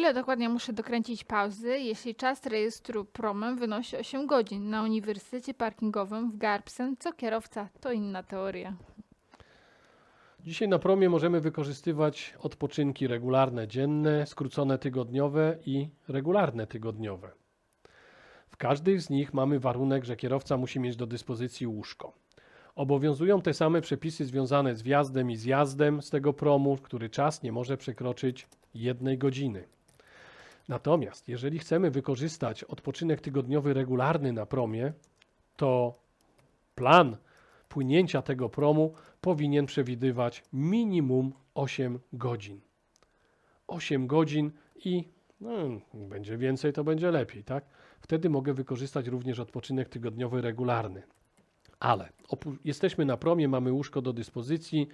Ile dokładnie muszę dokręcić pauzy, jeśli czas rejestru promem wynosi 8 godzin? Na Uniwersytecie Parkingowym w Garbsen co kierowca, to inna teoria. Dzisiaj na promie możemy wykorzystywać odpoczynki regularne dzienne, skrócone tygodniowe i regularne tygodniowe. W każdej z nich mamy warunek, że kierowca musi mieć do dyspozycji łóżko. Obowiązują te same przepisy związane z wjazdem i zjazdem z tego promu, który czas nie może przekroczyć jednej godziny. Natomiast jeżeli chcemy wykorzystać odpoczynek tygodniowy regularny na promie, to plan płynięcia tego promu powinien przewidywać minimum 8 godzin. 8 godzin i no, będzie więcej, to będzie lepiej, tak? Wtedy mogę wykorzystać również odpoczynek tygodniowy regularny. Ale jesteśmy na promie, mamy łóżko do dyspozycji,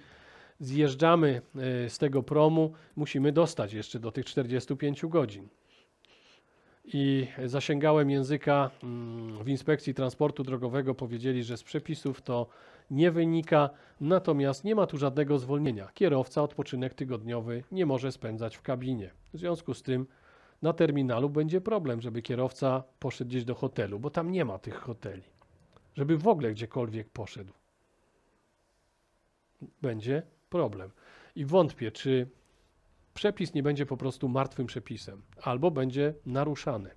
zjeżdżamy e, z tego promu, musimy dostać jeszcze do tych 45 godzin. I zasięgałem języka mm, w inspekcji transportu drogowego, powiedzieli, że z przepisów to nie wynika, natomiast nie ma tu żadnego zwolnienia. Kierowca odpoczynek tygodniowy nie może spędzać w kabinie. W związku z tym na terminalu będzie problem, żeby kierowca poszedł gdzieś do hotelu, bo tam nie ma tych hoteli. Żeby w ogóle gdziekolwiek poszedł. Będzie problem. I wątpię, czy przepis nie będzie po prostu martwym przepisem, albo będzie naruszany.